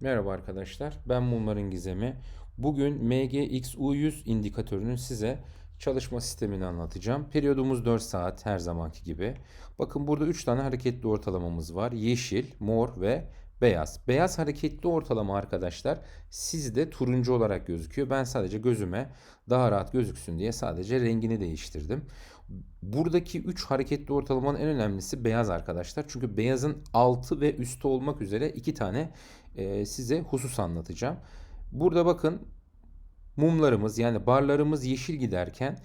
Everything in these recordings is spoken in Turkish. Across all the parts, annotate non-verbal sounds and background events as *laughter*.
Merhaba arkadaşlar, ben Mumların Gizemi. Bugün MGXU100 indikatörünün size çalışma sistemini anlatacağım. Periyodumuz 4 saat her zamanki gibi. Bakın burada 3 tane hareketli ortalamamız var. Yeşil, mor ve beyaz. Beyaz hareketli ortalama arkadaşlar sizde turuncu olarak gözüküyor. Ben sadece gözüme daha rahat gözüksün diye sadece rengini değiştirdim. Buradaki 3 hareketli ortalamanın en önemlisi beyaz arkadaşlar. Çünkü beyazın altı ve üstü olmak üzere iki tane e, size husus anlatacağım. Burada bakın mumlarımız yani barlarımız yeşil giderken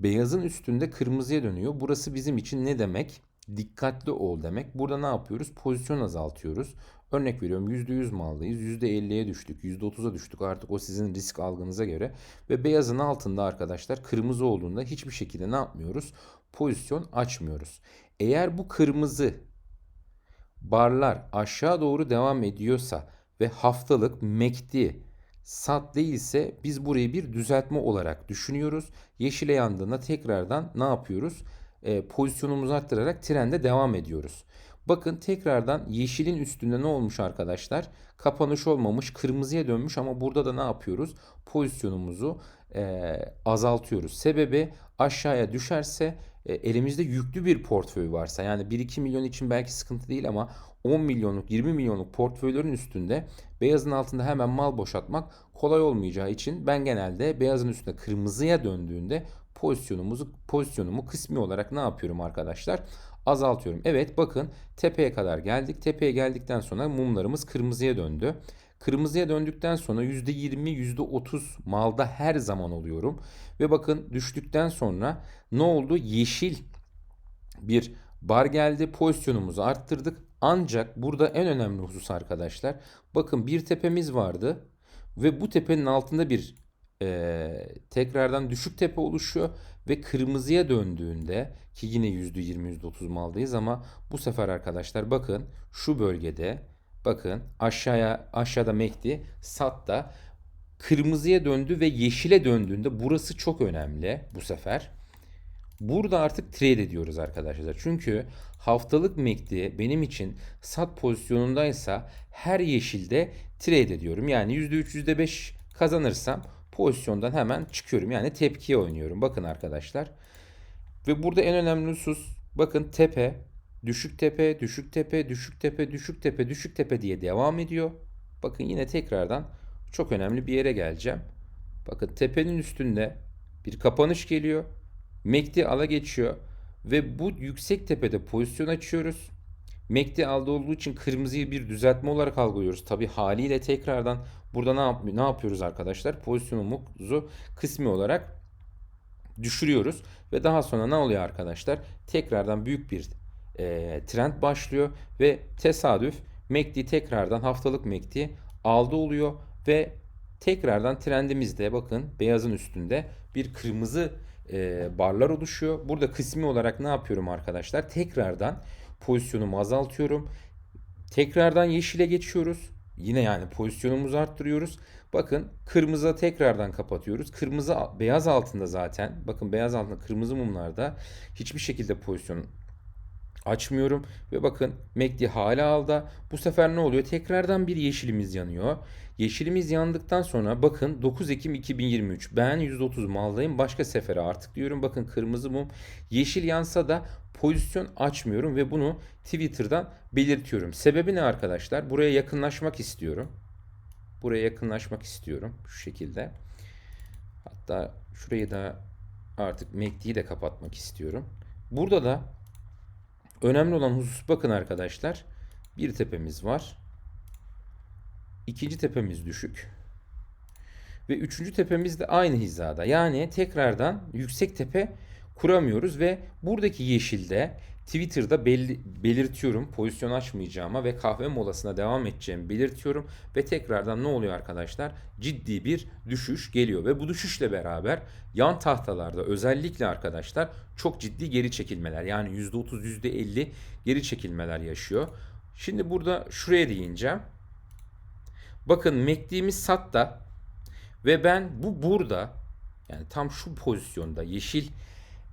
beyazın üstünde kırmızıya dönüyor. Burası bizim için ne demek? Dikkatli ol demek. Burada ne yapıyoruz? Pozisyon azaltıyoruz. Örnek veriyorum %100 maldayız. %50'ye düştük. %30'a düştük. Artık o sizin risk algınıza göre. Ve beyazın altında arkadaşlar kırmızı olduğunda hiçbir şekilde ne yapmıyoruz? Pozisyon açmıyoruz. Eğer bu kırmızı barlar aşağı doğru devam ediyorsa ve haftalık mekti sat değilse biz burayı bir düzeltme olarak düşünüyoruz. Yeşile yandığında tekrardan ne yapıyoruz? E, pozisyonumuzu arttırarak trende devam ediyoruz. Bakın tekrardan yeşilin üstünde ne olmuş arkadaşlar? Kapanış olmamış, kırmızıya dönmüş ama burada da ne yapıyoruz? Pozisyonumuzu e, azaltıyoruz. Sebebi aşağıya düşerse elimizde yüklü bir portföy varsa yani 1-2 milyon için belki sıkıntı değil ama 10 milyonluk 20 milyonluk portföylerin üstünde beyazın altında hemen mal boşaltmak kolay olmayacağı için ben genelde beyazın üstünde kırmızıya döndüğünde pozisyonumuzu pozisyonumu kısmi olarak ne yapıyorum arkadaşlar? Azaltıyorum. Evet bakın tepeye kadar geldik. Tepeye geldikten sonra mumlarımız kırmızıya döndü. Kırmızıya döndükten sonra %20, %30 malda her zaman oluyorum. Ve bakın düştükten sonra ne oldu? Yeşil bir bar geldi. Pozisyonumuzu arttırdık. Ancak burada en önemli husus arkadaşlar. Bakın bir tepemiz vardı. Ve bu tepenin altında bir e, tekrardan düşük tepe oluşuyor. Ve kırmızıya döndüğünde ki yine %20, %30 maldayız ama bu sefer arkadaşlar bakın şu bölgede bakın aşağıya aşağıda Mekdi Sat'ta kırmızıya döndü ve yeşile döndüğünde burası çok önemli bu sefer. Burada artık trade ediyoruz arkadaşlar. Çünkü haftalık MACD benim için sat pozisyonundaysa her yeşilde trade ediyorum. Yani %3 %5 kazanırsam pozisyondan hemen çıkıyorum. Yani tepkiye oynuyorum. Bakın arkadaşlar. Ve burada en önemli husus bakın tepe, düşük tepe, düşük tepe, düşük tepe, düşük tepe, düşük tepe diye devam ediyor. Bakın yine tekrardan çok önemli bir yere geleceğim. Bakın tepenin üstünde bir kapanış geliyor. MACD ala geçiyor ve bu yüksek tepede pozisyon açıyoruz. MACD aldı olduğu için kırmızıyı bir düzeltme olarak algılıyoruz. Tabi haliyle tekrardan burada ne, yap ne yapıyoruz arkadaşlar? Pozisyonumuzu kısmi olarak düşürüyoruz ve daha sonra ne oluyor arkadaşlar? Tekrardan büyük bir e, trend başlıyor ve tesadüf MACD tekrardan haftalık MACD aldı oluyor ve tekrardan trendimizde bakın beyazın üstünde bir kırmızı e, barlar oluşuyor. Burada kısmi olarak ne yapıyorum arkadaşlar? Tekrardan pozisyonumu azaltıyorum. Tekrardan yeşile geçiyoruz. Yine yani pozisyonumuzu arttırıyoruz. Bakın kırmızı tekrardan kapatıyoruz. Kırmızı beyaz altında zaten. Bakın beyaz altında kırmızı mumlarda hiçbir şekilde pozisyon açmıyorum ve bakın MACD hala alda. Bu sefer ne oluyor? Tekrardan bir yeşilimiz yanıyor. Yeşilimiz yandıktan sonra bakın 9 Ekim 2023 ben %30 maldayım başka sefere artık diyorum. Bakın kırmızı mum yeşil yansa da pozisyon açmıyorum ve bunu Twitter'dan belirtiyorum. Sebebi ne arkadaşlar? Buraya yakınlaşmak istiyorum. Buraya yakınlaşmak istiyorum şu şekilde. Hatta şurayı da artık MACD'yi de kapatmak istiyorum. Burada da önemli olan husus bakın arkadaşlar. Bir tepemiz var. İkinci tepemiz düşük. Ve üçüncü tepemiz de aynı hizada. Yani tekrardan yüksek tepe kuramıyoruz ve buradaki yeşilde Twitter'da belli, belirtiyorum pozisyon açmayacağıma ve kahve molasına devam edeceğimi belirtiyorum ve tekrardan ne oluyor arkadaşlar? Ciddi bir düşüş geliyor ve bu düşüşle beraber yan tahtalarda özellikle arkadaşlar çok ciddi geri çekilmeler yani %30 %50 geri çekilmeler yaşıyor. Şimdi burada şuraya değineceğim. Bakın MACD'miz satta ve ben bu burada yani tam şu pozisyonda yeşil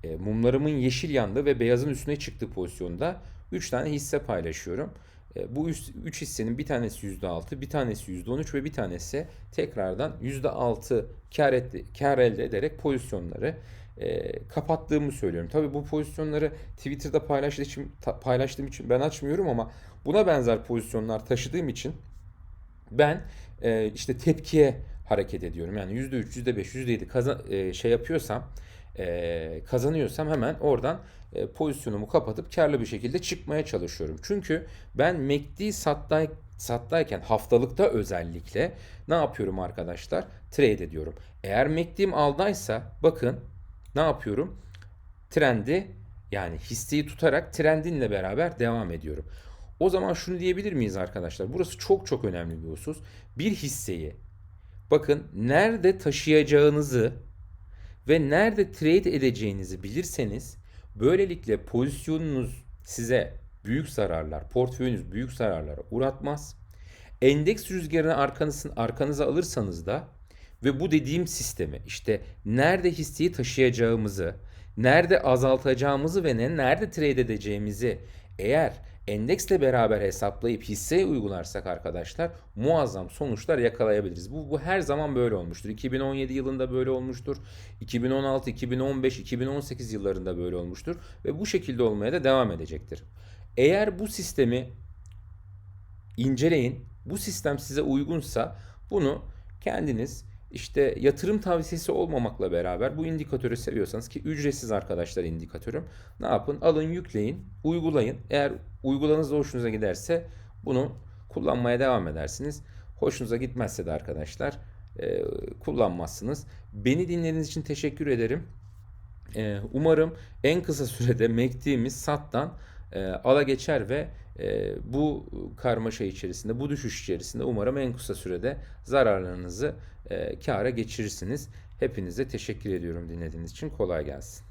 e, mumlarımın yeşil yandığı ve beyazın üstüne çıktığı pozisyonda 3 tane hisse paylaşıyorum. E, bu 3 hissenin bir tanesi %6, bir tanesi %13 ve bir tanesi tekrardan %6 kar, et, kar elde ederek pozisyonları e, kapattığımı söylüyorum. Tabii bu pozisyonları Twitter'da paylaştığım için, paylaştığım için ben açmıyorum ama buna benzer pozisyonlar taşıdığım için ben e, işte tepkiye hareket ediyorum. Yani %3, %5, %7 kazan, e, şey yapıyorsam e, kazanıyorsam hemen oradan e, pozisyonumu kapatıp karlı bir şekilde çıkmaya çalışıyorum. Çünkü ben MACD sattay, sattayken haftalıkta özellikle ne yapıyorum arkadaşlar? Trade ediyorum. Eğer MACD'm aldaysa bakın ne yapıyorum? Trendi yani hisseyi tutarak trendinle beraber devam ediyorum. O zaman şunu diyebilir miyiz arkadaşlar? Burası çok çok önemli bir husus. Bir hisseyi bakın nerede taşıyacağınızı ve nerede trade edeceğinizi bilirseniz böylelikle pozisyonunuz size büyük zararlar, portföyünüz büyük zararlara uğratmaz. Endeks rüzgarını arkanızın, arkanıza alırsanız da ve bu dediğim sistemi işte nerede hisseyi taşıyacağımızı, nerede azaltacağımızı ve ne, nerede trade edeceğimizi eğer endeksle beraber hesaplayıp hisseye uygularsak arkadaşlar muazzam sonuçlar yakalayabiliriz. Bu, bu her zaman böyle olmuştur. 2017 yılında böyle olmuştur. 2016, 2015, 2018 yıllarında böyle olmuştur ve bu şekilde olmaya da devam edecektir. Eğer bu sistemi inceleyin. Bu sistem size uygunsa bunu kendiniz işte yatırım tavsiyesi olmamakla beraber bu indikatörü seviyorsanız ki ücretsiz arkadaşlar indikatörüm. Ne yapın? Alın yükleyin, uygulayın. Eğer uygulanızda hoşunuza giderse bunu kullanmaya devam edersiniz. Hoşunuza gitmezse de arkadaşlar e, kullanmazsınız. Beni dinlediğiniz için teşekkür ederim. E, umarım en kısa *laughs* sürede MACD'miz SAT'tan e, ala geçer ve e, bu karmaşa içerisinde, bu düşüş içerisinde umarım en kısa sürede zararlarınızı e, kâra geçirirsiniz. Hepinize teşekkür ediyorum dinlediğiniz için. Kolay gelsin.